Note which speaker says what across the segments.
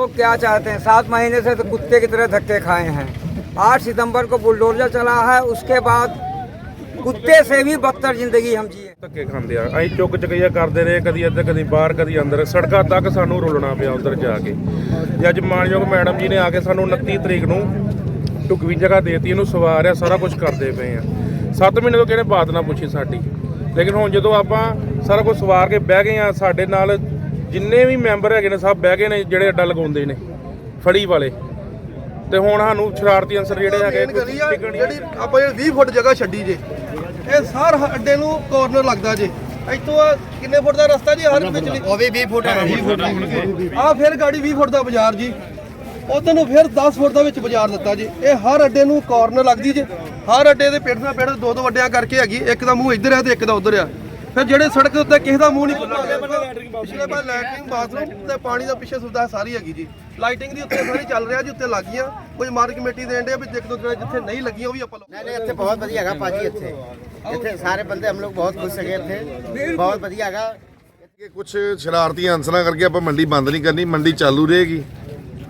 Speaker 1: लोग क्या चाहते हैं सात महीने से तो कुत्ते की तरह धक्के खाए हैं आठ सितंबर को बुलडोजर चला है उसके बाद कुत्ते से भी बदतर जिंदगी हम जिए
Speaker 2: ਧੱਕੇ ਖਾਂਦੇ ਆ ਅਸੀਂ ਚੁੱਕ ਚਕਈਆ ਕਰਦੇ ਰਹੇ ਕਦੀ ਇੱਧਰ ਕਦੀ ਬਾਹਰ ਕਦੀ ਅੰਦਰ ਸੜਕਾਂ ਤੱਕ ਸਾਨੂੰ ਰੁਲਣਾ ਪਿਆ ਉੱਧਰ ਜਾ ਕੇ ਤੇ ਅੱਜ ਮਾਨਯੋਗ ਮੈਡਮ ਜੀ ਨੇ ਆ ਕੇ ਸਾਨੂੰ 29 ਤਰੀਕ ਨੂੰ ਢੁਕਵੀਂ ਜਗ੍ਹਾ ਦੇਤੀ ਇਹਨੂੰ ਸਵਾਰਿਆ ਸਾਰਾ ਕੁਝ ਕਰਦੇ ਪਏ ਆ 7 ਮਹੀਨੇ ਤੋਂ ਕਿਹਨੇ ਬਾਤ ਨਾ ਪੁੱਛੀ ਸਾਡੀ ਲੇਕਿਨ ਹੁਣ ਜਦੋਂ ਆਪਾਂ ਸਾਰਾ ਕੁਝ ਸਵਾਰ ਕੇ ਬਹਿ ਗਏ ਆ ਸਾਡੇ ਨਾਲ ਜਿੰਨੇ ਵੀ ਮੈਂਬਰ ਹੈਗੇ ਨੇ ਸਭ ਬਹਿ ਗਏ ਨੇ ਜਿਹੜੇ ਅੱਡਾ ਲਗਾਉਂਦੇ ਨੇ ਫੜੀ ਵਾਲੇ। ਤੇ ਹੁਣ ਸਾਨੂੰ ਸ਼ਰਾਰਤੀ ਅੰਸਰ ਜਿਹੜੇ ਹੈਗੇ
Speaker 3: ਜਿਹੜੀ ਆਪਾਂ ਜਿਹੜੀ 20 ਫੁੱਟ ਜਗ੍ਹਾ ਛੱਡੀ ਜੇ ਇਹ ਸਾਰ ਅੱਡੇ ਨੂੰ ਕਾਰਨਰ ਲੱਗਦਾ ਜੇ। ਇੱਥੋਂ ਆ ਕਿੰਨੇ ਫੁੱਟ ਦਾ ਰਸਤਾ ਜੀ? ਹਰ ਵਿਚਲੀ
Speaker 4: ਉਹ ਵੀ 20 ਫੁੱਟ ਹੈ
Speaker 3: ਆ। ਫਿਰ ਗਾੜੀ 20 ਫੁੱਟ ਦਾ ਬਾਜ਼ਾਰ ਜੀ। ਉਧਰ ਨੂੰ ਫਿਰ 10 ਫੁੱਟ ਦਾ ਵਿੱਚ ਬਾਜ਼ਾਰ ਦਿੱਤਾ ਜੀ। ਇਹ ਹਰ ਅੱਡੇ ਨੂੰ ਕਾਰਨਰ ਲੱਗਦੀ ਜੇ। ਹਰ ਅੱਡੇ ਦੇ ਪਿੰਡ ਨਾਲ ਪਿੰਡ ਦੋ ਦੋ ਵੱਡਿਆਂ ਕਰਕੇ ਹੈਗੀ। ਇੱਕ ਦਾ ਮੂੰਹ ਇੱਧਰ ਹੈ ਤੇ ਇੱਕ ਦਾ ਉੱਧਰ ਆ। ਫਿਰ ਜਿਹੜੇ ਸੜਕ ਦੇ ਉੱਤੇ ਕਿਸੇ ਦਾ ਮੂੰਹ ਨਹੀਂ ਖੁੱਲ੍ਹਾ ਪਿਛਲੇ ਪਾਸੇ ਲੈਟਰਿੰਗ ਬਾਥਰੂਮ ਤੇ ਪਾਣੀ ਦਾ ਪਿੱਛੇ ਸੁਵਿਧਾ ਸਾਰੀ ਹੈਗੀ ਜੀ। ਲਾਈਟਿੰਗ ਦੀ ਉੱਤੇ ਸਾਰੀ ਚੱਲ ਰਿਹਾ ਜੀ ਉੱਤੇ ਲੱਗੀਆਂ ਕੋਈ ਮਾਰਕ ਕਮੇਟੀ ਦੇਣ ਦੇ ਵੀ ਦੇਖ ਦੋ ਜਿੱਥੇ ਨਹੀਂ ਲੱਗੀਆਂ ਉਹ ਵੀ ਆਪਾਂ
Speaker 4: ਨਹੀਂ ਨਹੀਂ ਇੱਥੇ ਬਹੁਤ ਵਧੀਆ ਹੈਗਾ ਭਾਜੀ ਇੱਥੇ। ਇੱਥੇ ਸਾਰੇ ਬੰਦੇ ਹਮ ਲੋਗ ਬਹੁਤ ਖੁਸ਼ ਹੈਗੇ ਇੱਥੇ। ਬਹੁਤ ਵਧੀਆ ਹੈਗਾ।
Speaker 5: ਕਿ ਕੁਝ ਸ਼ਰਾਰਤੀ ਅੰਸਰਾਂ ਕਰਕੇ ਆਪਾਂ ਮੰਡੀ ਬੰਦ ਨਹੀਂ ਕਰਨੀ ਮੰਡੀ ਚਾਲੂ ਰਹੇਗੀ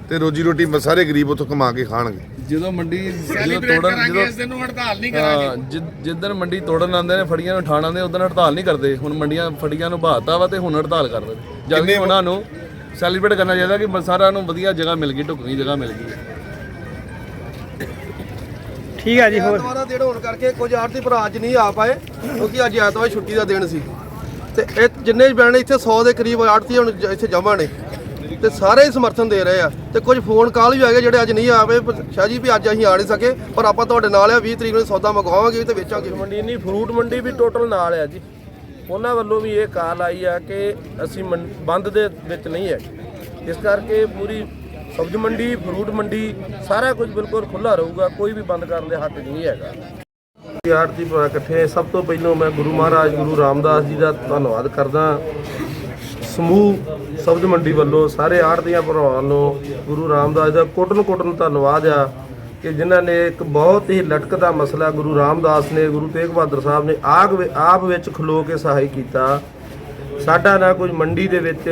Speaker 5: ਤੇ ਰੋਜੀ ਰੋਟੀ ਸਾਰੇ ਗਰੀਬ ਉੱਥੋਂ ਕਮਾ ਕੇ ਖਾਣਗੇ।
Speaker 6: ਜਦੋਂ ਮੰਡੀ ਜਦੋਂ ਤੋੜਨ ਜਦੋਂ ਇਸ ਦਿਨ ਨੂੰ ਹੜਤਾਲ ਨਹੀਂ ਕਰਾਂਗੇ। ਜਿੱਦਣ ਮੰਡੀ ਤੋੜਨ ਆਉਂਦੇ ਨੇ ਫੜੀਆਂ ਨੂੰ ਠਾਣ ਆਉਂਦੇ ਉਦੋਂ ਹੜਤਾਲ ਨਹੀਂ ਕਰਦੇ। ਹੁਣ ਮੰਡੀਆਂ ਫੜੀਆਂ ਨੂੰ ਬਹਾਤਾ ਵਾ ਤੇ ਹੁਣ ਹੜਤਾਲ ਕਰਦੇ ਨੇ। ਜਦ ਕਿ ਉਹਨਾਂ ਨੂੰ ਸੈਲੀਬ੍ਰੇਟ ਕਰਨਾ ਚਾਹੀਦਾ ਕਿ ਸਾਰਿਆਂ ਨੂੰ ਵਧੀਆ ਜਗ੍ਹਾ ਮਿਲ ਗਈ ਢੁਕਵੀਂ ਜਗ੍ਹਾ ਮਿਲ ਗਈ। ਹੈ
Speaker 3: ਐਤਵਾਰਾਂ ਦਿਨ ਹੋਣ ਕਰਕੇ ਕੁਝ ਆੜਤੀ ਭਰਾ ਅੱਜ ਨਹੀਂ ਆ ਪਾਏ ਕਿਉਂਕਿ ਅੱਜ ਐਤਵਾਰ ਛੁੱਟੀ ਦਾ ਦਿਨ ਸੀ। ਤੇ ਇਹ ਜਿੰਨੇ ਵੀ ਬੈਣੇ ਇੱਥੇ 100 ਦੇ ਕਰੀਬ ਆੜਤੀ ਹੁਣ ਜ- ਇੱਥੇ ਜਮ੍ਹਾਂ ਨੇ। ਤੇ ਸਾਰੇ ਹੀ ਸਮਰਥਨ ਦੇ ਰਹੇ ਆ। ਤੇ ਕੁਝ ਫੋਨ ਕਾਲ ਵੀ ਆਏ ਜਿਹੜੇ ਅੱਜ ਨਹੀਂ ਆ ਪਏ ਸ਼ਾਹ ਜੀ ਵੀ ਅੱਜ ਅਸੀਂ ਆ ਨਹੀਂ ਸਕੇ। ਪਰ ਆਪਾਂ ਤੁਹਾਡੇ ਨਾਲ ਆ 20 ਤਰੀਕ ਨੂੰ ਸੌਦਾ ਮੰਗਵਾਵਾਂਗੇ ਤੇ ਵੇਚਾਂਗੇ।
Speaker 7: ਮੰਡੀ ਨਹੀਂ ਫਰੂਟ ਮੰਡੀ ਵੀ ਟੋਟਲ ਨਾਲ ਆ ਜੀ। ਉਹਨਾਂ ਵੱਲੋਂ ਵੀ ਇਹ ਕਾਲ ਆਈ ਆ ਕਿ ਅਸੀਂ ਮੰ- ਬੰਦ ਦੇ ਵਿੱਚ ਨਹੀਂ ਹੈ ਇਸ ਕਰਕੇ ਪੂਰੀ ਸਬਜ਼ ਮੰਡੀ ਫਰੂਟ ਮੰਡੀ ਸਾਰਾ ਕੁਝ ਬਿਲਕੁਲ ਖੁੱਲਾ ਰਹੂਗਾ। ਕੋਈ ਵੀ ਬੰਦ ਕਰਨ ਦੇ ਹੱਕ ਨਹੀਂ ਹੈਗਾ। ਆਰਤੀ ਇਕੱਠੇ ਸਭ ਤੋਂ ਪਹਿਲਾਂ ਮੈਂ ਗੁਰੂ ਮਹਾਰਾਜ ਗੁਰੂ ਰਾਮਦਾਸ ਜੀ ਦਾ ਧੰਨਵਾਦ ਕਰਦਾ। ਸਮੂਹ ਸਬਜ਼ ਮੰਡੀ ਵੱਲੋਂ ਸਾਰੇ ਆੜਤੀਆਂ ਭਰਾਵਾਂ ਨੂੰ ਗੁਰੂ ਰਾਮਦਾਸ ਦਾ ਕੋਟਨ ਕੋਟਨ ਧੰਨਵਾਦ ਆ ਕਿ ਜਿਨ੍ਹਾਂ ਨੇ ਇੱਕ ਬਹੁਤ ਹੀ ਲਟਕਦਾ ਮਸਲਾ ਗੁਰੂ ਰਾਮਦਾਸ ਨੇ, ਗੁਰੂ ਤੇਗ ਬਹਾਦਰ ਸਾਹਿਬ ਨੇ ਆਗ ਆਪ ਵਿੱਚ ਖਲੋ ਕੇ ਸਹਾਈ ਕੀਤਾ। ਸਾਡਾ ਨਾ ਕੁਝ ਮੰਡੀ ਦੇ ਵਿੱਚ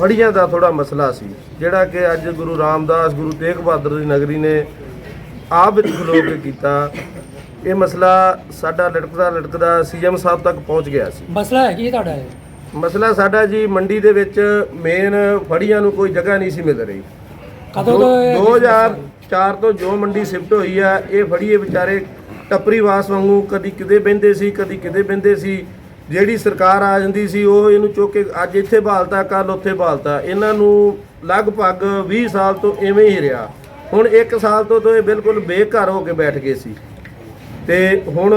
Speaker 7: ਫੜੀਆਂ ਦਾ ਥੋੜਾ ਮਸਲਾ ਸੀ, ਜਿਹੜਾ ਕਿ ਅੱਜ ਗੁਰੂ ਰਾਮਦਾਸ, ਗੁਰੂ ਤੇਗ ਬਹਾਦਰ ਦੀ ਨਗਰੀ ਨੇ ਆਪ ਵਿੱਚ ਖਲੋ ਕੇ ਕੀਤਾ। ਇਹ ਮਸਲਾ ਸਾਡਾ ਲਟਕਦਾ ਲਟਕਦਾ ਸੀਐਮ ਸਾਹਿਬ ਤੱਕ ਪਹੁੰਚ ਗਿਆ ਸੀ।
Speaker 8: ਮਸਲਾ ਹੈ ਕੀ ਤੁਹਾਡਾ ਇਹ।
Speaker 7: ਮਸਲਾ ਸਾਡਾ ਜੀ ਮੰਡੀ ਦੇ ਵਿੱਚ ਮੇਨ ਫੜੀਆਂ ਨੂੰ ਕੋਈ ਜਗ੍ਹਾ ਨਹੀਂ ਸੀ ਮਿਲ ਰਹੀ।
Speaker 8: ਕਦੋਂ ਤੋਂ ਇਹ
Speaker 7: 2004 ਤੋਂ ਜੋ ਮੰਡੀ ਸ਼ਿਫਟ ਹੋਈ ਆ ਇਹ ਫੜੀਏ ਵਿਚਾਰੇ ਟੱਪਰੀ ਵਾਸ ਵਾਂਗੂ ਕਦੀ ਕਿਤੇ ਬਹਿੰਦੇ ਸੀ ਕਦੀ ਕਿਤੇ ਬਹਿੰਦੇ ਸੀ। ਜਿਹੜੀ ਸਰਕਾਰ ਆ ਜਾਂਦੀ ਸੀ ਉਹ ਇਹਨੂੰ ਚੁੱਕ ਕੇ ਅੱਜ ਇੱਥੇ ਬਹਾਲਤਾ ਕੱਲ ਉੱਥੇ ਬਹਾਲਤਾ ਇਹਨਾਂ ਨੂੰ ਲਗਭਗ 20 ਸਾਲ ਤੋਂ ਐਵੇਂ ਹੀ ਰਿਹਾ। ਹੁਣ 1 ਸਾਲ ਤੋਂ ਤਾਂ ਇਹ ਬਿਲਕੁਲ ਬੇਘਰ ਹੋ ਕੇ ਬੈਠ ਗਏ ਸੀ। ਤੇ ਹੁਣ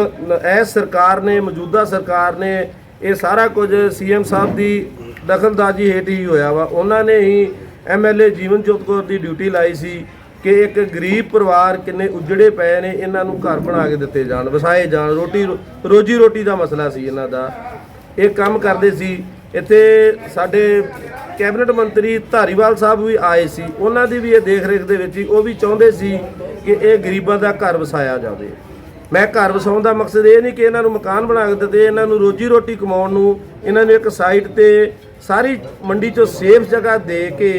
Speaker 7: ਇਸ ਸਰਕਾਰ ਨੇ ਮੌਜੂਦਾ ਸਰਕਾਰ ਨੇ ਇਹ ਸਾਰਾ ਕੁਝ ਸੀਐਮ ਸਾਹਿਬ ਦੀ ਦਖਲਦਾਜ਼ੀ ਹੇਠ ਹੀ ਹੋਇਆ ਵਾ। ਉਹਨਾਂ ਨੇ ਹੀ ਐਮਐਲਏ ਜੀਵਨਜੋਤ ਕੌਰ ਦੀ ਡਿਊਟੀ ਲਾਈ ਸੀ ਕਿ ਇੱਕ ਗਰੀਬ ਪਰਿਵਾਰ ਕਿੰਨੇ ਉਜੜੇ ਪਏ ਨੇ, ਇਹਨਾਂ ਨੂੰ ਘਰ ਬਣਾ ਕੇ ਦਿੱਤੇ ਜਾਣ, ਵਸਾਏ ਜਾਣ। ਰੋਟੀ ਰੋਜੀ ਰੋਟੀ ਦਾ ਮਸਲਾ ਸੀ ਇਹਨਾਂ ਦਾ। ਇਹ ਕੰਮ ਕਰਦੇ ਸੀ। ਇੱਥੇ ਸਾਡੇ ਕੈਬਨਿਟ ਮੰਤਰੀ ਧਾਰੀਵਾਲ ਸਾਹਿਬ ਵੀ ਆਏ ਸੀ। ਉਹਨਾਂ ਦੀ ਵੀ ਇਹ ਦੇਖ ਰੇਖ ਦੇ ਵਿੱਚ ਹੀ ਉਹ ਵੀ ਚਾਹੁੰਦੇ ਸੀ ਕਿ ਇਹ ਗਰੀਬਾਂ ਦਾ ਘਰ ਵਸਾਇਆ ਜਾਵੇ। ਮੈਂ ਘਰ ਵਸਾਉਣ ਦਾ ਮਕਸਦ ਇਹ ਨਹੀਂ ਕਿ ਇਹਨਾਂ ਨੂੰ ਮਕਾਨ ਬਣਾ ਕੇ ਦਿੱਤੇ, ਇਹਨਾਂ ਨੂੰ ਰੋਜੀ ਰੋਟੀ ਕਮਾਉਣ ਨੂੰ, ਇਹਨਾਂ ਨੂੰ ਇੱਕ ਸਾਈਡ ਤੇ ਸਾਰੀ ਮੰਡੀ ਚੋਂ ਸੇਫ ਜਗ੍ਹਾ ਦੇ ਕੇ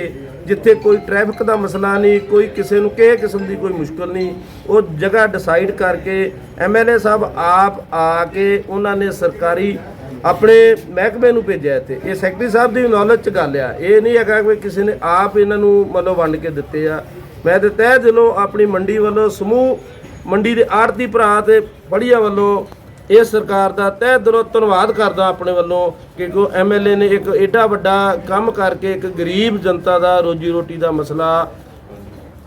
Speaker 7: ਜਿੱਥੇ ਕੋਈ ਟ੍ਰੈਫਿਕ ਦਾ ਮਸਲਾ ਨਹੀਂ, ਕੋਈ ਕਿਸੇ ਨੂੰ ਕਿਸੇ ਕਿਸਮ ਦੀ ਕੋਈ ਮੁਸ਼ਕਲ ਨਹੀਂ, ਉਹ ਜਗ੍ਹਾ ਡਿਸਾਈਡ ਕਰਕੇ ਐਮਐਲਏ ਸਾਹਿਬ ਆਪ ਆ ਕੇ ਉਹਨਾਂ ਨੇ ਸਰਕਾਰੀ ਆਪਣੇ ਮਹਿਕਮੇ ਨੂੰ ਭੇਜਿਆ ਇੱਥੇ। ਇਹ ਸੈਕਟਰੀ ਸਾਹਿਬ ਦੀ ਨੌਲੇਜ ਚ ਗੱਲ ਆ। ਇਹ ਨਹੀਂ ਹੈਗਾ ਕਿ ਕਿਸੇ ਨੇ ਆਪ ਇਹਨਾਂ ਨੂੰ ਮਤਲਬ ਵੰਡ ਕੇ ਦਿੱਤੇ ਆ। ਮੈਂ ਤੇ ਤਹਿ ਦਿਲੋਂ ਆਪਣੀ ਮੰਡੀ ਵੱਲੋਂ ਸਮੂਹ ਮੰਡੀ ਦੇ ਆੜਤੀ ਭਰਾ ਤੇ ਬੜੀਆ ਵੱਲੋਂ ਇਹ ਸਰਕਾਰ ਦਾ ਤਹਿ ਦਿਲੋਂ ਧੰਨਵਾਦ ਕਰਦਾ ਆਪਣੇ ਵੱਲੋਂ ਕਿ ਕੋ ਐਮਐਲਏ ਨੇ ਇੱਕ ਏਡਾ ਵੱਡਾ ਕੰਮ ਕਰਕੇ ਇੱਕ ਗਰੀਬ ਜਨਤਾ ਦਾ ਰੋਜੀ ਰੋਟੀ ਦਾ ਮਸਲਾ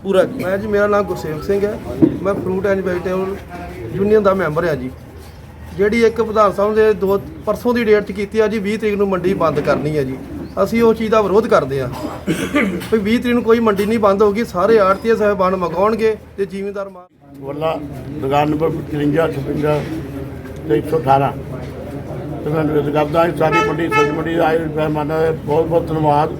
Speaker 7: ਪੂਰਾ ਕੀਤਾ।
Speaker 3: ਮੈਂ ਜੀ, ਮੇਰਾ ਨਾਮ ਗੁਰਸੇਵਕ ਸਿੰਘ ਹੈ। ਮੈਂ ਫਰੂਟ ਐਂਡ ਵੈਜੀਟੇਬਲ ਯੂਨੀਅਨ ਦਾ ਮੈਂਬਰ ਹਾਂ ਜੀ। ਜਿਹੜੀ ਇੱਕ ਵਿਧਾਨ ਸਭਾ ਦੇ ਦੋ ਪਰਸੋਂ ਦੀ ਡੇਟ 'ਚ ਕੀਤੀ ਆ ਜੀ 20 ਤਰੀਕ ਨੂੰ ਮੰਡੀ ਬੰਦ ਕਰਨੀ ਹੈ ਜੀ। ਅਸੀਂ ਉਹ ਚੀਜ਼ ਦਾ ਵਿਰੋਧ ਕਰਦੇ ਆ ਵੀ 20 ਤਰੀਕ ਨੂੰ ਕੋਈ ਮੰਡੀ ਨਹੀਂ ਬੰਦ ਹੋਗੀ ਸਾਰੇ ਆੜਤੀਏ ਸਾਹਿਬਾਨ ਮਗਾਉਣਗੇ ਤੇ ਜ਼ਿਮੀਂਦਾਰ ਮਾਰ
Speaker 9: ਵੱਲਾ ਦੁਕਾਨ ਨੰਬਰ 53 56 ਤੇ 118 ਤੇ ਮੈਂ ਕਰਦਾ ਹਾਂ, ਸਾਡੀ ਮੰਡੀ ਸਬਜ਼ੀ ਮੰਡੀ ਦੇ ਆਏ ਮਹਿਮਾਨਾਂ ਦਾ ਬਹੁਤ ਬਹੁਤ ਧੰਨਵਾਦ।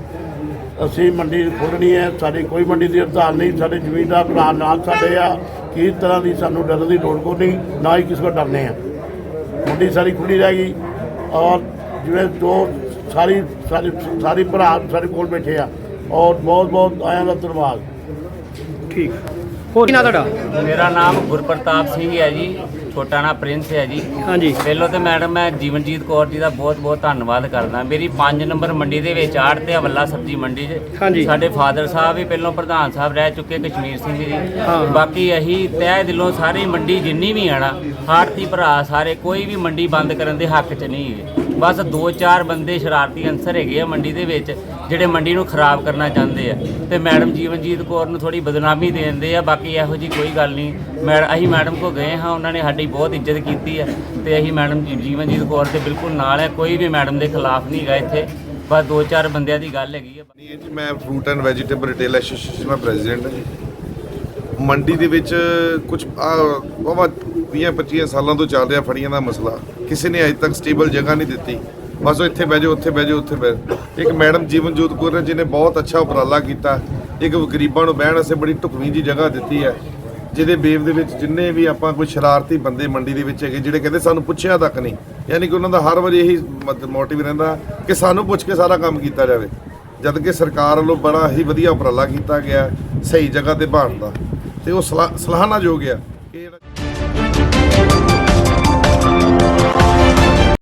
Speaker 9: ਅਸੀਂ ਮੰਡੀ ਖੋਲ੍ਹਣੀ ਹੈ, ਸਾਡੀ ਕੋਈ ਮੰਡੀ ਦੀ ਹੜਤਾਲ ਨਹੀਂ, ਸਾਡੇ ਜ਼ਮੀਨਦਾਰ ਭਰਾ ਨਾਲ ਸਾਡੇ ਆ ਕਿਸੇ ਤਰ੍ਹਾਂ ਦੀ ਸਾਨੂੰ ਡਰਨ ਦੀ ਲੋੜ ਕੋਈ ਨਹੀਂ, ਨਾ ਹੀ ਕਿਸੇ ਕੋਲ ਡਰਨੇ ਆ। ਮੰਡੀ ਸਾਰੀ ਖੁੱਲੀ ਗਈ ਔਰ ਜਿਵੇਂ ਦੋ ਸਾਰੀ ਸਾਰੀ ਸਾਰੀ ਭਰਾ ਸਾਡੇ ਕੋਲ ਬੈਠੇ ਆ ਔਰ ਬਹੁਤ ਬਹੁਤ ਆਇਆਂ ਦਾ ਧੰਨਵਾਦ।
Speaker 8: ਠੀਕ। ਹੋਰ ਕੀ ਨਾਂ ਤੁਹਾਡਾ?
Speaker 10: ਮੇਰਾ ਨਾਮ ਗੁਰਪ੍ਰਤਾਪ ਸਿੰਘ ਹੈ ਜੀ ਛੋਟਾ ਨਾਂ ਪ੍ਰਿੰਸ ਹੈ ਜੀ।
Speaker 8: ਹਾਂਜੀ।
Speaker 10: ਪਹਿਲੋਂ ਤੇ ਮੈਡਮ ਮੈਂ ਜੀਵਨਜੀਤ ਕੌਰ ਜੀ ਦਾ ਬਹੁਤ-ਬਹੁਤ ਧੰਨਵਾਦ ਕਰਦਾ। ਮੇਰੀ 5 ਨੰਬਰ ਮੰਡੀ ਦੇ ਵਿੱਚ ਆੜਤੇ ਵੱਲਾ ਸਬਜ਼ੀ ਮੰਡੀ 'ਚ।
Speaker 8: ਹਾਂਜੀ।
Speaker 10: ਸਾਡੇ ਫਾਦਰ ਸਾਹਿਬ ਵੀ ਪਹਿਲੋਂ ਪ੍ਰਧਾਨ ਸਾਹਿਬ ਰਹਿ ਚੁੱਕੇ ਕਸ਼ਮੀਰ ਸਿੰਘ ਜੀ। ਬਾਕੀ ਅਸੀਂ ਤਹਿ ਦਿਲੋਂ ਸਾਰੀ ਮੰਡੀ ਜਿੰਨੀ ਵੀ ਆਣਾ ਆੜਤੀ ਭਰਾ ਸਾਰੇ ਕੋਈ ਵੀ ਮੰਡੀ ਬੰਦ ਕਰਨ ਦੇ ਹੱਕ 'ਚ ਨਹੀਂ ਹੈਗੇ। ਬਸ ਦੋ ਚਾਰ ਬੰਦੇ ਸ਼ਰਾਰਤੀ ਅੰਸਰ ਹੈਗੇ ਆ ਮੰਡੀ ਦੇ ਵਿੱਚ, ਜਿਹੜੇ ਮੰਡੀ ਨੂੰ ਖਰਾਬ ਕਰਨਾ ਚਾਹੁੰਦੇ ਆ। ਤੇ ਮੈਡਮ ਜੀਵਨਜੀਤ ਕੌਰ ਨੂੰ ਥੋੜੀ ਬਦਨਾਮੀ ਦੇ ਦਿੰਦੇ ਆ, ਬਾਕੀ ਇਹੋ ਜੀ ਕੋਈ ਗੱਲ ਨਹੀਂ। ਮੈਂ ਅਸੀਂ ਮੈਡਮ ਕੋ ਗਏ ਹਾਂ, ਉਹਨਾਂ ਨੇ ਸਾਡੀ ਬਹੁਤ ਇੱਜ਼ਤ ਕੀਤੀ ਹੈ ਤੇ ਅਸੀਂ ਮੈਡਮ ਜੀਵਨਜੀਤ ਕੌਰ ਦੇ ਬਿਲਕੁਲ ਨਾਲ ਹੈ ਕੋਈ ਵੀ ਮੈਡਮ ਦੇ ਖਿਲਾਫ ਨਹੀਂ ਗਾ ਇੱਥੇ। ਬਸ ਦੋ ਚਾਰ ਬੰਦਿਆਂ ਦੀ ਗੱਲ ਹੈਗੀ ਆ।
Speaker 5: ਨਹੀਂ ਜੀ ਮੈਂ fruit and vegetable retail association the president ਹਾਂ ਜੀ। ਮੰਡੀ ਦੇ ਵਿੱਚ ਕੁਝ ਬਾਬਾ 20 25 ਸਾਲਾਂ ਤੋਂ ਚੱਲ ਰਿਹਾ ਫੜੀਆਂ ਦਾ ਮਸਲਾ। ਕਿਸੇ ਨੇ ਅਜੇ ਤੱਕ ਸਟੇਬਲ ਜਗ੍ਹਾ ਨਹੀਂ ਦਿੱਤੀ। ਬਸ ਉਹ ਇੱਥੇ ਬਹਿ ਜਾਓ, ਉੱਥੇ ਬਹਿ ਜਾਓ, ਉੱਥੇ ਬਹਿ ਜਾਓ। ਇੱਕ ਮੈਡਮ ਜੀਵਨਜੋਤ ਕੌਰ ਨੇ, ਜਿਹਨੇ ਬਹੁਤ ਅੱਛਾ ਉਪਰਾਲਾ ਕੀਤਾ, ਇੱਕ ਗਰੀਬਾਂ ਨੂੰ ਬਹਿਣ ਵਾਸਤੇ ਬੜੀ ਢੁਕਵੀਂ ਜੀ ਜਗ੍ਹਾ ਦਿੱਤੀ ਹੈ, ਜਿਹਦੇ ਬੇਵ ਦੇ ਵਿੱਚ ਜਿੰਨੇ ਵੀ ਆਪਾਂ ਕੋਈ ਸ਼ਰਾਰਤੀ ਬੰਦੇ ਮੰਡੀ ਦੇ ਵਿੱਚ ਹੈਗੇ, ਜਿਹੜੇ ਕਹਿੰਦੇ ਸਾਨੂੰ ਪੁੱਛਿਆ ਤੱਕ ਨਹੀਂ, ਯਾਨੀ ਕਿ ਉਹਨਾਂ ਦਾ ਹਰ ਵਾਰੀ ਇਹੀ ਮੋਟਿਵ ਰਹਿੰਦਾ ਕਿ ਸਾਨੂੰ ਪੁੱਛ ਕੇ ਸਾਰਾ ਕੰਮ ਕੀਤਾ ਜਾਵੇ। ਜਦ ਕਿ ਸਰਕਾਰ ਵੱਲੋਂ ਬੜਾ ਹੀ ਵਧੀਆ ਉਪਰਾਲਾ ਕੀਤਾ ਗਿਆ, ਸਹੀ ਜਗ੍ਹਾ ਤੇ ਬਾਣ ਦਾ ਤੇ ਉਹ ਸਲਾ- ਸਲਾਹਨਾਯੋਗ ਆ।